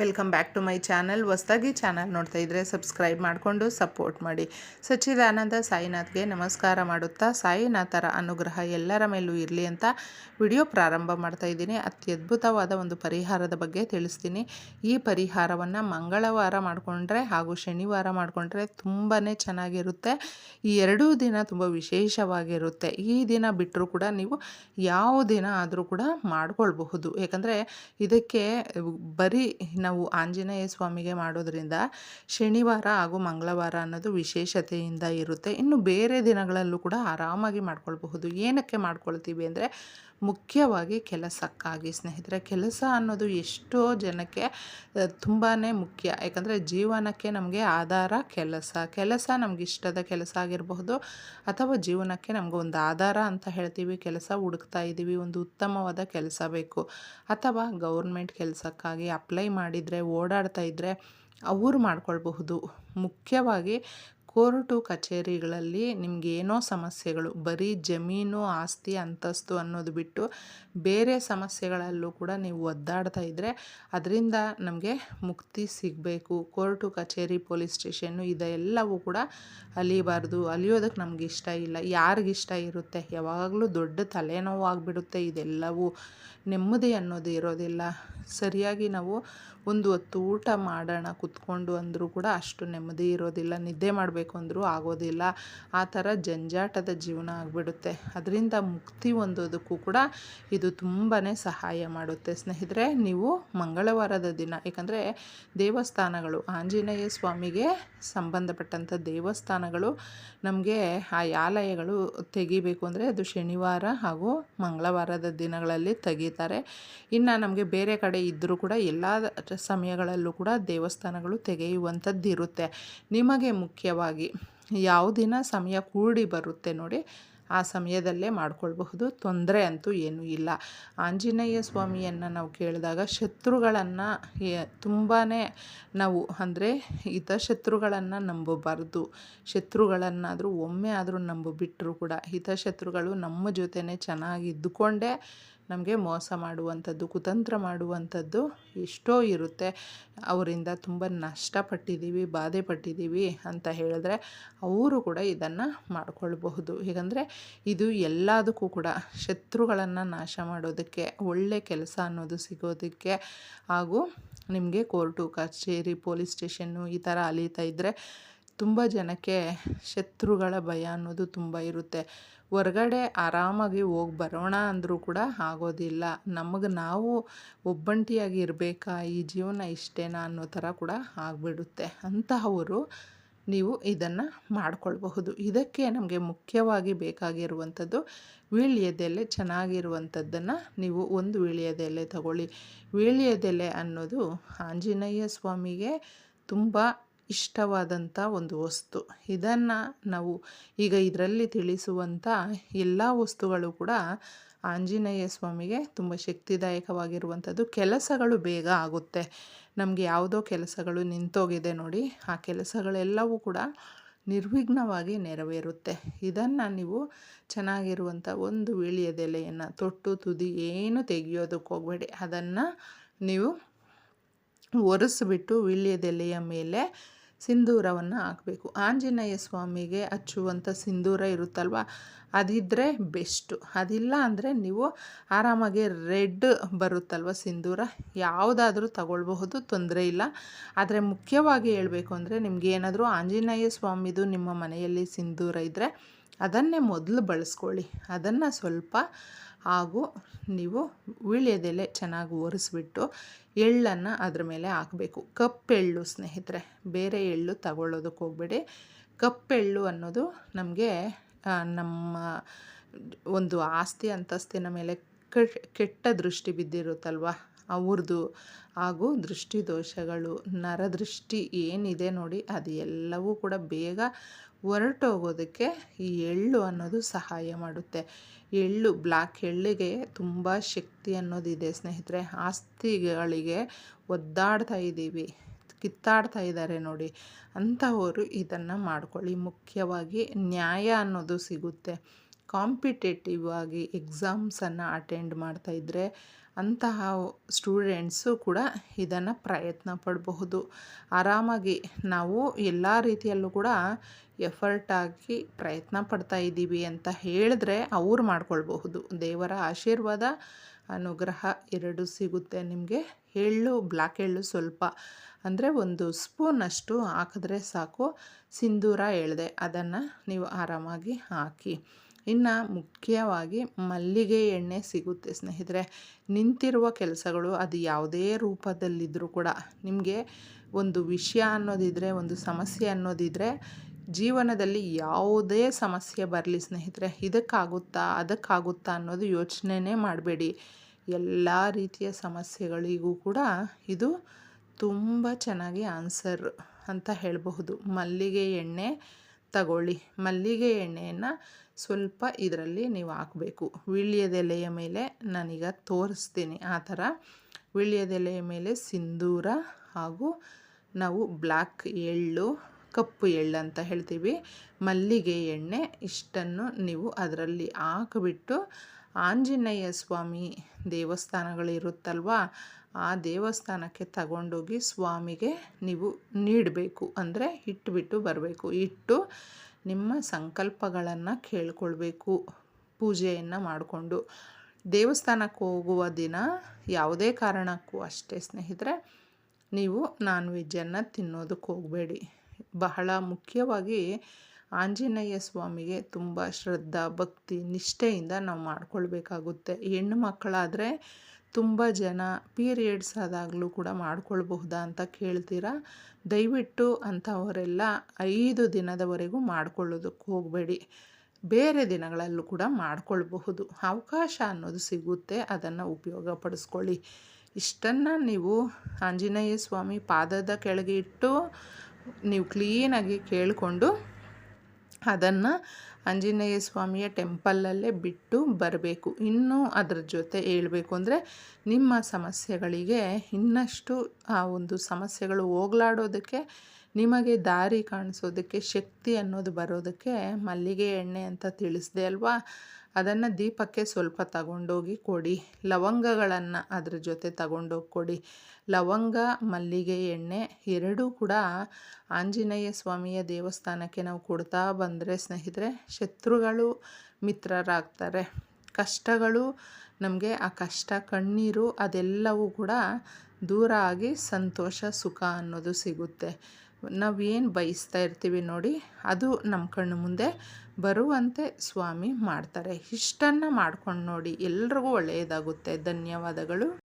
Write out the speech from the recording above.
Welcome back to my channel. ಹೊಸ್ದಾಗಿ channel ನೋಡ್ತಾ ಇದ್ದರೆ ಸಬ್ಸ್ಕ್ರೈಬ್ ಮಾಡಿಕೊಂಡು ಸಪೋರ್ಟ್ ಮಾಡಿ. ಸಚ್ಚಿದಾನಂದ ಸಾಯಿನಾಥ್ಗೆ ನಮಸ್ಕಾರ ಮಾಡುತ್ತಾ, ಸಾಯಿನಾಥರ ಅನುಗ್ರಹ ಎಲ್ಲರ ಮೇಲೂ ಇರಲಿ ಅಂತ ವಿಡಿಯೋ ಪ್ರಾರಂಭ ಮಾಡ್ತಾ ಇದ್ದೀನಿ. ಅತ್ಯದ್ಭುತವಾದ ಒಂದು ಪರಿಹಾರದ ಬಗ್ಗೆ ತಿಳಿಸ್ತೀನಿ. ಈ ಪರಿಹಾರವನ್ನು ಮಂಗಳವಾರ ಮಾಡಿಕೊಂಡ್ರೆ ಹಾಗೂ ಶನಿವಾರ ಮಾಡಿಕೊಂಡ್ರೆ ತುಂಬಾ ಚೆನ್ನಾಗಿರುತ್ತೆ. ಈ ಎರಡೂ ದಿನ ತುಂಬ ವಿಶೇಷವಾಗಿರುತ್ತೆ. ಈ ದಿನ ಬಿಟ್ಟರೂ ಕೂಡ ನೀವು ಯಾವ ದಿನ ಆದರೂ ಕೂಡ ಮಾಡ್ಕೊಳ್ಬಹುದು. ಯಾಕಂದರೆ ಇದಕ್ಕೆ ಬರೀ ನಾವು ಆಂಜನೇಯ ಸ್ವಾಮಿಗೆ ಮಾಡೋದ್ರಿಂದ ಶನಿವಾರ ಹಾಗೂ ಮಂಗಳವಾರ ಅನ್ನೋದು ವಿಶೇಷತೆಯಿಂದ ಇರುತ್ತೆ. ಇನ್ನು ಬೇರೆ ದಿನಗಳಲ್ಲೂ ಕೂಡ ಆರಾಮಾಗಿ ಮಾಡ್ಕೊಳ್ಬಹುದು. ಏನಕ್ಕೆ ಮಾಡ್ಕೊಳ್ತೀವಿ ಅಂದರೆ ಮುಖ್ಯವಾಗಿ ಕೆಲಸಕ್ಕಾಗಿ ಸ್ನೇಹಿತರೆ, ಕೆಲಸ ಅನ್ನೋದು ಎಷ್ಟೋ ಜನಕ್ಕೆ ತುಂಬಾ ಮುಖ್ಯ. ಯಾಕಂದರೆ ಜೀವನಕ್ಕೆ ನಮಗೆ ಆಧಾರ ಕೆಲಸ. ಕೆಲಸ ನಮ್ಗೆ ಇಷ್ಟದ ಕೆಲಸ ಆಗಿರಬಹುದು, ಅಥವಾ ಜೀವನಕ್ಕೆ ನಮ್ಗೆ ಒಂದು ಆಧಾರ ಅಂತ ಹೇಳ್ತೀವಿ. ಕೆಲಸ ಹುಡುಕ್ತಾ ಇದ್ದೀವಿ, ಒಂದು ಉತ್ತಮವಾದ ಕೆಲಸ ಬೇಕು. ಅಥವಾ ಗೌರ್ಮೆಂಟ್ ಕೆಲಸಕ್ಕಾಗಿ ಅಪ್ಲೈ ಮಾಡಿದರೆ, ಓಡಾಡ್ತಾ ಇದ್ದರೆ ಅವರು ಮಾಡ್ಕೊಳ್ಬಹುದು. ಮುಖ್ಯವಾಗಿ ಕೋರ್ಟು ಕಚೇರಿಗಳಲ್ಲಿ ನಿಮಗೇನೋ ಸಮಸ್ಯೆಗಳು, ಬರೀ ಜಮೀನು, ಆಸ್ತಿ, ಅಂತಸ್ತು ಅನ್ನೋದು ಬಿಟ್ಟು ಬೇರೆ ಸಮಸ್ಯೆಗಳಲ್ಲೂ ಕೂಡ ನೀವು ಒದ್ದಾಡ್ತಾ ಇದ್ದರೆ ಅದರಿಂದ ನಮಗೆ ಮುಕ್ತಿ ಸಿಗಬೇಕು. ಕೋರ್ಟು, ಕಚೇರಿ, ಪೊಲೀಸ್ ಸ್ಟೇಷನ್ನು ಇದೆಲ್ಲವೂ ಕೂಡ ಅಲಿಬಾರ್ದು. ಅಲಿಯೋದಕ್ಕೆ ನಮ್ಗೆ ಇಷ್ಟ ಇಲ್ಲ. ಯಾರಿಗಿಷ್ಟ ಇರುತ್ತೆ? ಯಾವಾಗಲೂ ದೊಡ್ಡ ತಲೆನೋವು ಆಗಿಬಿಡುತ್ತೆ ಇದೆಲ್ಲವೂ. ನೆಮ್ಮದಿ ಅನ್ನೋದು ಇರೋದಿಲ್ಲ. ಸರಿಯಾಗಿ ನಾವು ಒಂದು ಹೊತ್ತು ಊಟ ಮಾಡೋಣ, ಕುತ್ಕೊಂಡು ಅಂದರೂ ಕೂಡ ಅಷ್ಟು ನೆಮ್ಮದಿ ಇರೋದಿಲ್ಲ. ನಿದ್ದೆ ಮಾಡಬೇಕು. ಅಂದರೂ ಆಗೋದಿಲ್ಲ. ಆ ಥರ ಜಂಜಾಟದ ಜೀವನ ಆಗಿಬಿಡುತ್ತೆ. ಅದರಿಂದ ಮುಕ್ತಿ ಹೊಂದೋದಕ್ಕೂ ಕೂಡ ಇದು ತುಂಬಾ ಸಹಾಯ ಮಾಡುತ್ತೆ. ಸ್ನೇಹಿತರೆ, ನೀವು ಮಂಗಳವಾರದ ದಿನ ಯಾಕಂದರೆ ದೇವಸ್ಥಾನಗಳು, ಆಂಜನೇಯ ಸ್ವಾಮಿಗೆ ಸಂಬಂಧಪಟ್ಟಂಥ ದೇವಸ್ಥಾನಗಳು ನಮಗೆ ಆ ಆಲಯಗಳು ತೆಗಿಬೇಕು ಅಂದರೆ ಅದು ಶನಿವಾರ ಹಾಗೂ ಮಂಗಳವಾರದ ದಿನಗಳಲ್ಲಿ ತೆಗೀತಾರೆ. ಇನ್ನು ನಮಗೆ ಬೇರೆ ಕಡೆ ಇದ್ದರೂ ಕೂಡ ಎಲ್ಲ ಸಮಯಗಳಲ್ಲೂ ಕೂಡ ದೇವಸ್ಥಾನಗಳು ತೆಗೆಯುವಂಥದ್ದು ಇರುತ್ತೆ ನಿಮಗೆ ಮುಖ್ಯವಾಗಿ ಯಾವ ದಿನ ಸಮಯ ಕೂಡಿ ಬರುತ್ತೆ ನೋಡಿ, ಆ ಸಮಯದಲ್ಲೇ ಮಾಡ್ಕೊಳ್ಬಹುದು. ತೊಂದರೆ ಅಂತೂ ಏನೂ ಇಲ್ಲ. ಆಂಜನೇಯ ಸ್ವಾಮಿಯನ್ನು ನಾವು ಕೇಳಿದಾಗ ಶತ್ರುಗಳನ್ನು ತುಂಬಾ ನಾವು ಅಂದರೆ ಹಿತಶತ್ರುಗಳನ್ನು ನಂಬಬಾರ್ದು. ಶತ್ರುಗಳನ್ನಾದರೂ ಒಮ್ಮೆ ಆದರೂ ನಂಬಿಬಿಟ್ರು ಕೂಡ ಹಿತಶತ್ರುಗಳು ನಮ್ಮ ಜೊತೆನೇ ಚೆನ್ನಾಗಿ ಇದ್ದುಕೊಂಡೇ ನಮಗೆ ಮೋಸ ಮಾಡುವಂಥದ್ದು, ಕುತಂತ್ರ ಮಾಡುವಂಥದ್ದು ಎಷ್ಟೋ ಇರುತ್ತೆ. ಅವರಿಂದ ತುಂಬ ನಷ್ಟಪಟ್ಟಿದ್ದೀವಿ ಬಾಧೆ ಪಟ್ಟಿದ್ದೀವಿ ಅಂತ ಹೇಳಿದ್ರೆ ಅವರು ಕೂಡ ಇದನ್ನು ಮಾಡಿಕೊಳ್ಬಹುದು. ಹೇಗಂದರೆ ಇದು ಎಲ್ಲದಕ್ಕೂ ಕೂಡ ಶತ್ರುಗಳನ್ನು ನಾಶ ಮಾಡೋದಕ್ಕೆ, ಒಳ್ಳೆ ಕೆಲಸ ಅನ್ನೋದು ಸಿಗೋದಕ್ಕೆ ಹಾಗೂ ನಿಮಗೆ ಕೋರ್ಟು, ಕಚೇರಿ, ಪೊಲೀಸ್ ಸ್ಟೇಷನ್ನು ಈ ಥರ ಅಲೀತಾ ಇದ್ದರೆ ತುಂಬ ಜನಕ್ಕೆ ಶತ್ರುಗಳ ಭಯ ಅನ್ನೋದು ತುಂಬ ಇರುತ್ತೆ. ಹೊರ್ಗಡೆ ಆರಾಮಾಗಿ ಹೋಗಿ ಬರೋಣ ಅಂದರೂ ಕೂಡ ಆಗೋದಿಲ್ಲ. ನಮಗೆ ನಾವು ಒಬ್ಬಂಟಿಯಾಗಿ ಇರಬೇಕಾ? ಈ ಜೀವನ ಇಷ್ಟೇನಾ ಅನ್ನೋ ಥರ ಕೂಡ ಆಗಿಬಿಡುತ್ತೆ. ಅಂತಹವರು ನೀವು ಇದನ್ನು ಮಾಡಿಕೊಳ್ಬಹುದು. ಇದಕ್ಕೆ ನಮಗೆ ಮುಖ್ಯವಾಗಿ ಬೇಕಾಗಿರುವಂಥದ್ದು ವೀಳ್ಯದೆಲೆ ಚೆನ್ನಾಗಿರುವಂಥದ್ದನ್ನು ನೀವು ಒಂದು ವೀಳ್ಯದೆಲೆ ತಗೊಳ್ಳಿ. ವೀಳ್ಯದೆಲೆ ಅನ್ನೋದು ಆಂಜನೇಯ ಸ್ವಾಮಿಗೆ ತುಂಬ ಇಷ್ಟವಾದಂಥ ಒಂದು ವಸ್ತು. ಇದನ್ನು ನಾವು ಈಗ ಇದರಲ್ಲಿ ತಿಳಿಸುವಂಥ ಎಲ್ಲ ವಸ್ತುಗಳು ಕೂಡ ಆಂಜನೇಯ ಸ್ವಾಮಿಗೆ ತುಂಬ ಶಕ್ತಿದಾಯಕವಾಗಿರುವಂಥದ್ದು. ಕೆಲಸಗಳು ಬೇಗ ಆಗುತ್ತೆ. ನಮಗೆ ಯಾವುದೋ ಕೆಲಸಗಳು ನಿಂತೋಗಿದೆ ನೋಡಿ, ಆ ಕೆಲಸಗಳೆಲ್ಲವೂ ಕೂಡ ನಿರ್ವಿಘ್ನವಾಗಿ ನೆರವೇರುತ್ತೆ. ಇದನ್ನು ನೀವು ಚೆನ್ನಾಗಿರುವಂಥ ಒಂದು ವೀಳ್ಯದೆಲೆಯನ್ನು ತೊಟ್ಟು, ತುದಿ, ಏನು ತೆಗೆಯೋದಕ್ಕೆ ಹೋಗಬೇಡಿ ಅದನ್ನು ನೀವು ಒರೆಸ್ಬಿಟ್ಟು ವೀಳ್ಯದೆಲೆಯ ಮೇಲೆ ಸಿಂಧೂರವನ್ನು ಹಾಕಬೇಕು. ಆಂಜನೇಯ ಸ್ವಾಮಿಗೆ ಹಚ್ಚುವಂಥ ಸಿಂಧೂರ ಇರುತ್ತಲ್ವ? ಅದಿದ್ದರೆ ಬೆಸ್ಟು ಅದಿಲ್ಲ ಅಂದರೆ ನೀವು ಆರಾಮಾಗಿ ರೆಡ್ ಬರುತ್ತಲ್ವ ಸಿಂಧೂರ? ಯಾವುದಾದ್ರೂ ತಗೊಳ್ಬಹುದು, ತೊಂದರೆ ಇಲ್ಲ. ಆದರೆ ಮುಖ್ಯವಾಗಿ ಹೇಳಬೇಕು ಅಂದರೆ ನಿಮಗೆ ಏನಾದರೂ ಆಂಜನೇಯ ಸ್ವಾಮಿದು ನಿಮ್ಮ ಮನೆಯಲ್ಲಿ ಸಿಂಧೂರ ಇದ್ದರೆ ಅದನ್ನೇ ಮೊದಲು ಬಳಸ್ಕೊಳ್ಳಿ. ಅದನ್ನು ಸ್ವಲ್ಪ ಹಾಗೂ ನೀವು ವೀಳ್ಯದೆಲೆ ಚೆನ್ನಾಗಿ ಒರೆಸ್ಬಿಟ್ಟು ಎಳ್ಳನ್ನು ಅದ್ರ ಮೇಲೆ ಹಾಕಬೇಕು. ಕಪ್ಪೆಳ್ಳು ಸ್ನೇಹಿತರೆ, ಬೇರೆ ಎಳ್ಳು ತಗೊಳ್ಳೋದಕ್ಕೆ ಹೋಗಬೇಡಿ. ಕಪ್ಪೆಳ್ಳು ಅನ್ನೋದು ನಮಗೆ ನಮ್ಮ ಒಂದು ಆಸ್ತಿ ಅಂತಸ್ತಿನ ಮೇಲೆ ಕೆಟ್ಟ ದೃಷ್ಟಿ ಬಿದ್ದಿರುತ್ತಲ್ವ? ಅವ್ರದ್ದು ಹಾಗೂ ದೃಷ್ಟಿ ದೋಷಗಳು ನರದೃಷ್ಟಿ ಏನಿದೆ ನೋಡಿ, ಅದು ಎಲ್ಲವೂ ಕೂಡ ಬೇಗ ಹೊರಟೋಗೋದಕ್ಕೆ ಈ ಎಳ್ಳು ಅನ್ನೋದು ಸಹಾಯ ಮಾಡುತ್ತೆ. ಎಳ್ಳು ಬ್ಲ್ಯಾಕ್ ಎಳ್ಳಿಗೆ ತುಂಬ ಶಕ್ತಿ ಅನ್ನೋದಿದೆ ಸ್ನೇಹಿತರೆ. ಆಸ್ತಿಗಳಿಗೆ ಒದ್ದಾಡ್ತಾ ಇದ್ದೀವಿ, ಕಿತ್ತಾಡ್ತಾ ಇದ್ದಾರೆ ನೋಡಿ. ಅಂಥವರು ಇದನ್ನು ಮಾಡ್ಕೊಳ್ಳಿ. ಮುಖ್ಯವಾಗಿ ನ್ಯಾಯ ಅನ್ನೋದು ಸಿಗುತ್ತೆ. ಕಾಂಪಿಟೇಟಿವ್ ಆಗಿ ಎಕ್ಸಾಮ್ಸನ್ನು ಅಟೆಂಡ್ ಮಾಡ್ತಾಯಿದ್ರೆ ಅಂತಹ ಸ್ಟೂಡೆಂಟ್ಸು ಕೂಡ ಇದನ್ನು ಪ್ರಯತ್ನ ಪಡಬಹುದು. ಆರಾಮಾಗಿ ನಾವು ಎಲ್ಲ ರೀತಿಯಲ್ಲೂ ಕೂಡ ಎಫರ್ಟ್ ಎಫರ್ಟಾಗಿ ಪ್ರಯತ್ನ ಪಡ್ತಾ ಇದ್ದೀವಿ ಅಂತ ಹೇಳಿದ್ರೆ ಅವ್ರು ಮಾಡ್ಕೊಳ್ಬಹುದು. ದೇವರ ಆಶೀರ್ವಾದ, ಅನುಗ್ರಹ ಎರಡು ಸಿಗುತ್ತೆ ನಿಮಗೆ. ಎಳ್ಳು ಬ್ಲ್ಯಾಕ್ ಎಳ್ಳು ಸ್ವಲ್ಪ. ಅಂದರೆ ಒಂದು ಸ್ಪೂನಷ್ಟು ಹಾಕಿದ್ರೆ ಸಾಕು. ಸಿಂಧೂರ ಎಳೆದೆ ಅದನ್ನು ನೀವು ಆರಾಮಾಗಿ ಹಾಕಿ. ಇನ್ನು ಮುಖ್ಯವಾಗಿ ಮಲ್ಲಿಗೆ ಎಣ್ಣೆ ಸಿಗುತ್ತೆ ಸ್ನೇಹಿತರೆ. ನಿಂತಿರುವ ಕೆಲಸಗಳು ಅದು ಯಾವುದೇ ರೂಪದಲ್ಲಿದ್ದರೂ ಕೂಡ ನಿಮಗೆ ಒಂದು ವಿಷಯ ಅನ್ನೋದಿದ್ರೆ, ಒಂದು ಸಮಸ್ಯೆ ಅನ್ನೋದಿದ್ರೆ ಜೀವನದಲ್ಲಿ ಯಾವುದೇ ಸಮಸ್ಯೆ ಬರಲಿ ಸ್ನೇಹಿತರೆ. ಇದಕ್ಕಾಗುತ್ತಾ, ಅದಕ್ಕಾಗುತ್ತಾ ಅನ್ನೋದು ಯೋಚನೆನೇ ಮಾಡಬೇಡಿ. ಎಲ್ಲ ರೀತಿಯ ಸಮಸ್ಯೆಗಳಿಗೂ ಕೂಡ ಇದು ತುಂಬ ಚೆನ್ನಾಗಿ ಆನ್ಸರ್ ಅಂತ ಹೇಳಬಹುದು. ಮಲ್ಲಿಗೆ ಎಣ್ಣೆ ತಗೊಳ್ಳಿ. ಮಲ್ಲಿಗೆ ಎಣ್ಣೆಯನ್ನು ಸ್ವಲ್ಪ ಇದರಲ್ಲಿ ನೀವು ಹಾಕಬೇಕು. ವಿಳ್ಯದೆಲೆಯ ಮೇಲೆ ನಾನೀಗ ತೋರಿಸ್ತೀನಿ ಆ ಥರ. ವಿಳ್ಯದೆಲೆಯ ಮೇಲೆ ಸಿಂಧೂರ ಹಾಗೂ ನಾವು ಬ್ಲ್ಯಾಕ್ ಎಳ್ಳು, ಕಪ್ಪು ಎಳ್ಳು ಅಂತ ಹೇಳ್ತೀವಿ. ಮಲ್ಲಿಗೆ ಎಣ್ಣೆ ಇಷ್ಟನ್ನು ನೀವು ಅದರಲ್ಲಿ ಹಾಕಿಬಿಟ್ಟು ಆಂಜನೇಯ ಸ್ವಾಮಿ ದೇವಸ್ಥಾನಗಳಿರುತ್ತಲ್ವ? ಆ ದೇವಸ್ಥಾನಕ್ಕೆ ತಗೊಂಡೋಗಿ ಸ್ವಾಮಿಗೆ ನೀವು ನೀಡಬೇಕು. ಅಂದರೆ ಇಟ್ಬಿಟ್ಟು ಬರಬೇಕು. ಇಟ್ಟು ನಿಮ್ಮ ಸಂಕಲ್ಪಗಳನ್ನು ಕೇಳ್ಕೊಳ್ಬೇಕು. ಪೂಜೆಯನ್ನು ಮಾಡಿಕೊಂಡು. ದೇವಸ್ಥಾನಕ್ಕೆ ಹೋಗುವ ದಿನ ಯಾವುದೇ ಕಾರಣಕ್ಕೂ ಅಷ್ಟೇ ಸ್ನೇಹಿತರೆ, ನೀವು ನಾನ್ ವೆಜ್ಜನ್ನು ತಿನ್ನೋದಕ್ಕೆ ಹೋಗಬೇಡಿ. ಬಹಳ ಮುಖ್ಯವಾಗಿ ಆಂಜನೇಯ ಸ್ವಾಮಿಗೆ ತುಂಬ ಶ್ರದ್ಧಾ, ಭಕ್ತಿ, ನಿಷ್ಠೆಯಿಂದ ನಾವು ಮಾಡ್ಕೊಳ್ಬೇಕಾಗುತ್ತೆ. ಹೆಣ್ಣು ಮಕ್ಕಳಾದರೆ ತುಂಬ ಜನ ಪೀರಿಯಡ್ಸ್ ಆದಾಗಲೂ ಕೂಡ ಮಾಡ್ಕೊಳ್ಬಹುದಾ ಅಂತ ಕೇಳ್ತೀರಾ? ದಯವಿಟ್ಟು ಅಂಥವರೆಲ್ಲ ಐದು ದಿನದವರೆಗೂ ಮಾಡ್ಕೊಳ್ಳೋದಕ್ಕೆ ಹೋಗಬೇಡಿ. ಬೇರೆ ದಿನಗಳಲ್ಲೂ ಕೂಡ ಮಾಡ್ಕೊಳ್ಬಹುದು. ಅವಕಾಶ ಅನ್ನೋದು ಸಿಗುತ್ತೆ, ಅದನ್ನು ಉಪಯೋಗಪಡಿಸ್ಕೊಳ್ಳಿ. ಇಷ್ಟನ್ನು ನೀವು ಆಂಜನೇಯ ಸ್ವಾಮಿ ಪಾದದ ಕೆಳಗೆ ಇಟ್ಟು, ನೀವು ಕ್ಲೀನಾಗಿ ಕೇಳಿಕೊಂಡು ಅದನ್ನು ಆಂಜನೇಯ ಸ್ವಾಮಿಯ ಟೆಂಪಲಲ್ಲೇ ಬಿಟ್ಟು ಬರಬೇಕು. ಇನ್ನೂ ಅದರ ಜೊತೆ ಹೇಳಬೇಕು ಅಂದರೆ ನಿಮ್ಮ ಸಮಸ್ಯೆಗಳಿಗೆ ಇನ್ನಷ್ಟು ಆ ಒಂದು ಸಮಸ್ಯೆಗಳು ಹೋಗ್ಲಾಡೋದಕ್ಕೆ, ನಿಮಗೆ ದಾರಿ ಕಾಣಿಸೋದಕ್ಕೆ, ಶಕ್ತಿ ಅನ್ನೋದು ಬರೋದಕ್ಕೆ ಮಲ್ಲಿಗೆ ಎಣ್ಣೆ ಅಂತ ತಿಳಿಸಿದೆ ಅಲ್ವಾ? ಅದನ್ನು ದೀಪಕ್ಕೆ ಸ್ವಲ್ಪ ತಗೊಂಡೋಗಿ ಕೊಡಿ. ಲವಂಗಗಳನ್ನು ಅದ್ರ ಜೊತೆ ತಗೊಂಡೋಗಿ ಕೊಡಿ. ಲವಂಗ, ಮಲ್ಲಿಗೆ ಎಣ್ಣೆ ಎರಡೂ ಕೂಡ ಆಂಜನೇಯ ಸ್ವಾಮಿಯ ದೇವಸ್ಥಾನಕ್ಕೆ ನಾವು ಕೊಡ್ತಾ ಬಂದರೆ ಸ್ನೇಹಿತರೆ, ಶತ್ರುಗಳು ಮಿತ್ರರಾಗ್ತಾರೆ. ಕಷ್ಟಗಳು ನಮಗೆ, ಆ ಕಷ್ಟ ಕಣ್ಣೀರು ಅದೆಲ್ಲವೂ ಕೂಡ ದೂರ ಆಗಿ ಸಂತೋಷ, ಸುಖ ಅನ್ನೋದು ಸಿಗುತ್ತೆ. ನಾವೇನು ಬಯಸ್ತಾ ಇರ್ತೀವಿ ನೋಡಿ, ಅದು ನಮ್ಮ ಕಣ್ಣು ಮುಂದೆ ಬರುವಂತೆ ಸ್ವಾಮಿ ಮಾಡ್ತಾರೆ. ಇಷ್ಟನ್ನು ಮಾಡ್ಕೊಂಡು ನೋಡಿ ಎಲ್ರಿಗೂ ಒಳ್ಳೆಯದಾಗುತ್ತೆ. ಧನ್ಯವಾದಗಳು.